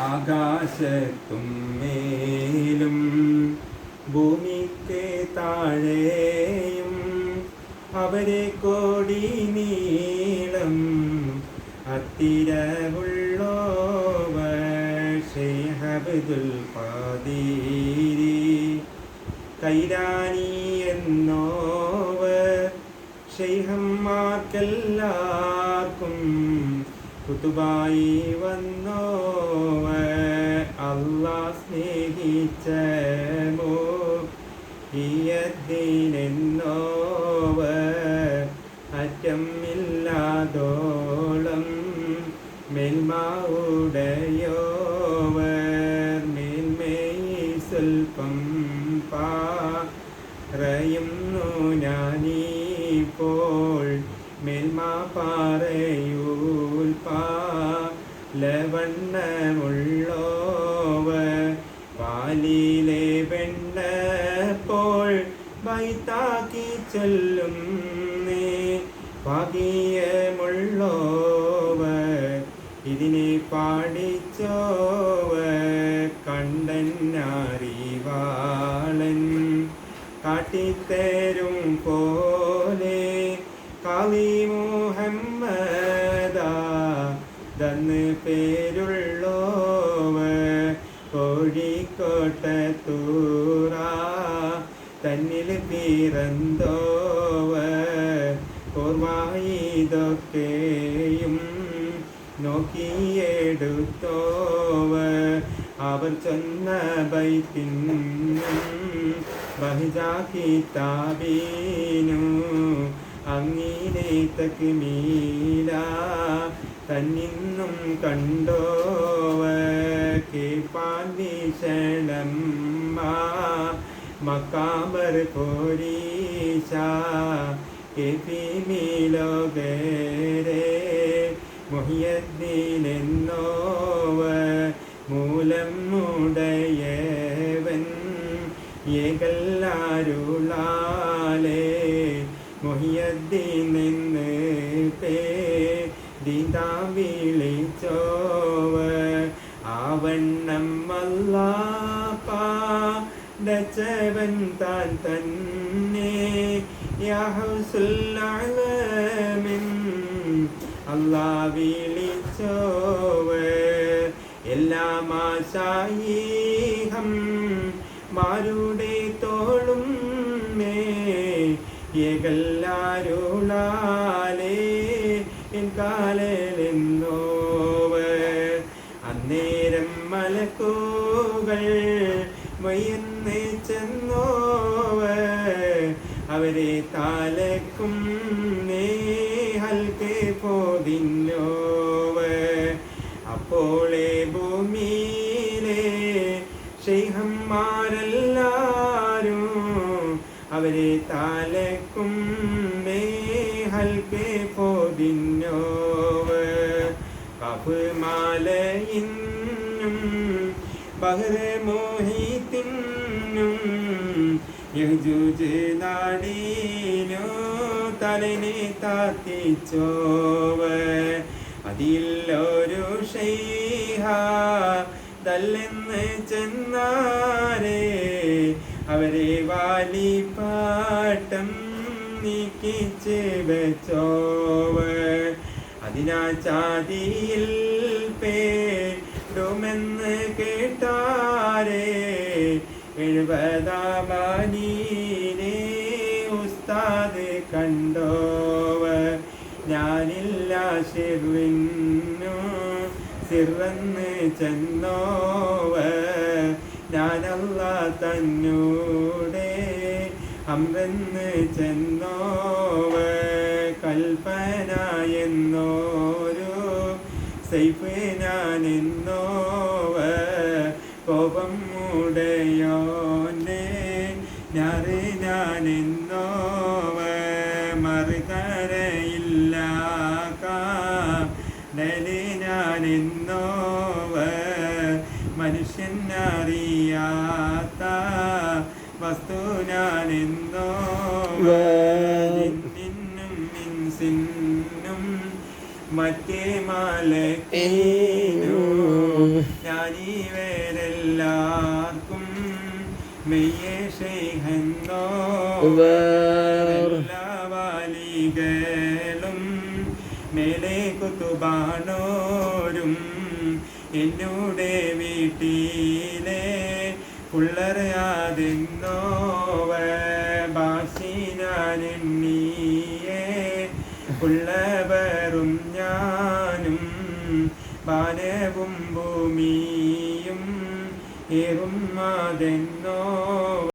ആകാശത്തും മേലും ഭൂമിക്ക് താഴെയും അവരെ കോടി നീളം അത്തിരവുള്ളോവർ ഷെയ്ഹബദുൽ പാതീരി കൈരാനി എന്നോവർ ഷെയ്ഹന്മാർക്കെല്ലാവർക്കും കുത്തുബായി വന്നോ സ്നേഹിച്ച മോ അറ്റമില്ലാതോളം മേൽമാവുടയോവർ മേന്മേയി സ്വൽപ്പം പറയുന്നു ഞാനീപ്പോൾ. മേൽമാ പാറയൂൽ പാലവണ്ണമുള്ളോവർ പാലിലെ വെണ്ണപ്പോൾ വൈത്താക്കി ചൊല്ലും നേ. ഭാഗീയമുള്ളോവർ ഇതിനെ പാടിച്ചോവ കണ്ടന്നറിവാളൻ കാട്ടിത്തരും പോലെ കാളി കോഴിക്കോട്ടത്തൂറ തന്നിൽ പിറന്തോവർ ഓർവായിതൊക്കെയും നോക്കിയെടുത്തോവർ അവർ ചൊന്ന താബീനു ബഹിജാക്കിത്താബീനു അങ്ങീനെ തക്മീല തന്നിന്നും കണ്ടോവ കേപ്പാൻ വീശണം മക്കാബർ പോരീശ കേപി മീലോകരെ മുഹിയദ്ദീനെന്നോവ മൂലം മുടയവൻ ഏകല്ലാരുളാലേ മൊഹിയദ്ദീൻ നിന്ന് പേ ദീതാ വിളിച്ചോവ ആവണ്ണം അല്ലാപ്പാടച്ചവൻ താൻ തന്നെ. യാഹുസുല്ലാലമിൻ അല്ലാ വിളിച്ചോവ് എല്ലാം ആശായീഹം മാരുടെ തോളും മേ യകല്ലാരുളാലേ എൻ കാലെന്നോവ അന്നേരം മലക്കൂകൾ വയന്ന് ചെന്നോവ അവരെ താലക്കും നേഹൽക്ക് പോതിന്നോവ അപ്പോളെ ഭൂമിയിലെ ഷെയ്ഹന്മാരെല്ലാരും അവരെ താലക്കും കഫ് മാലയിന്നും ബഹ്റമോഹിത്തിനും യജുജ് നാടീനോ തലനെ താത്തിച്ചോവ. അതിലൊരു ഷൈഹ തല്ലെന്ന് ചെന്നാരേ അവരെ വാലിപ്പാട്ടം നീക്കിച്ച് വെച്ചോവ അതിനാ ചാതിയിൽ പേടുമെന്ന് കേട്ടാരേ എഴുപതാമാനീനെ ഉസ്താദ് കണ്ടോവ ഞാനില്ല ശിർവിന്നു സിറന്ന് ചെന്നോവ ഞാനല്ല തന്നൂടെ അമ്രെന്ന് ചെന്നോവ കൽപ്പന എന്നോരു സൈഫ് എന്നോവ കോപം ഞാറ് എന്നോവ മറുകരയില്ല ഡലി എന്നോവ മനുഷ്യൻ അറിയാത്ത വസ്തു ഞാനെന്നോവ നിന്നും മിൻസിന്നും മറ്റേ മാലക്കേനു ഞാനീവരെല്ലാവർക്കും മെയ്യേ ഷെയ്ഹെന്നോ ഉവർ എല്ലാ വാലികളും മേലെ കുത്തുബാണോരും എന്നോടെ വീട്ടിലെ പുള്ളറിയാതെന്നോവ ഭാഷിനാനെണ്ണിയേ ഉള്ളവരും ഞാനും ബാലവും ഭൂമിയും ഏറും അതെന്നോ